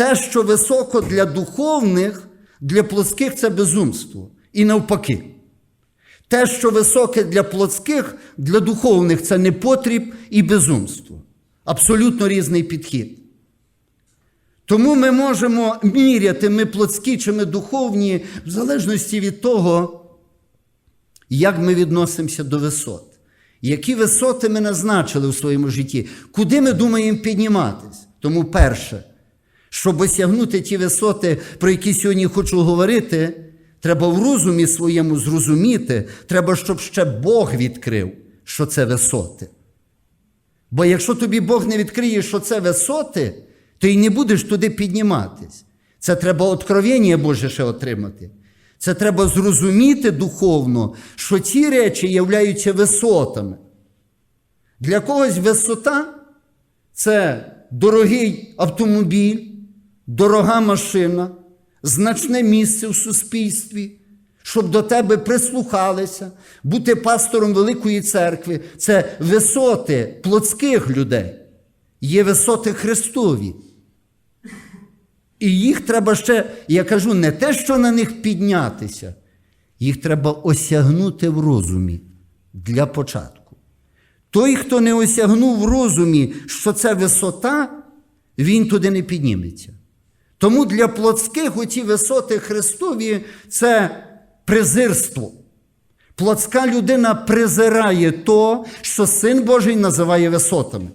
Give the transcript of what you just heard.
Те, що високо для духовних, для плотських це безумство. І навпаки. Те, що високе для плотських, для духовних це непотріб і безумство. Абсолютно різний підхід. Тому ми можемо міряти, ми плотські чи ми духовні, в залежності від того, як ми відносимося до висот. Які висоти ми назначили у своєму житті, куди ми думаємо підніматись? Тому перше, щоб осягнути ті висоти, про які сьогодні хочу говорити, треба в розумі своєму зрозуміти, треба, щоб ще Бог відкрив, що це висоти. Бо якщо тобі Бог не відкриє, що це висоти, то й не будеш туди підніматись. Це треба откровення Боже ще отримати. Це треба зрозуміти духовно, що ці речі являються висотами. Для когось висота це дорогий автомобіль, дорога машина, значне місце в суспільстві, щоб до тебе прислухалися, бути пастором Великої церкви. Це висоти плотських людей, є висоти Христові. І їх треба ще, я кажу, не те, що на них піднятися, їх треба осягнути в розумі для початку. Той, хто не осягнув в розумі, що це висота, він туди не підніметься. Тому для плотських оці висоти Христові це презирство. Плотська людина презирає то, що Син Божий називає висотами.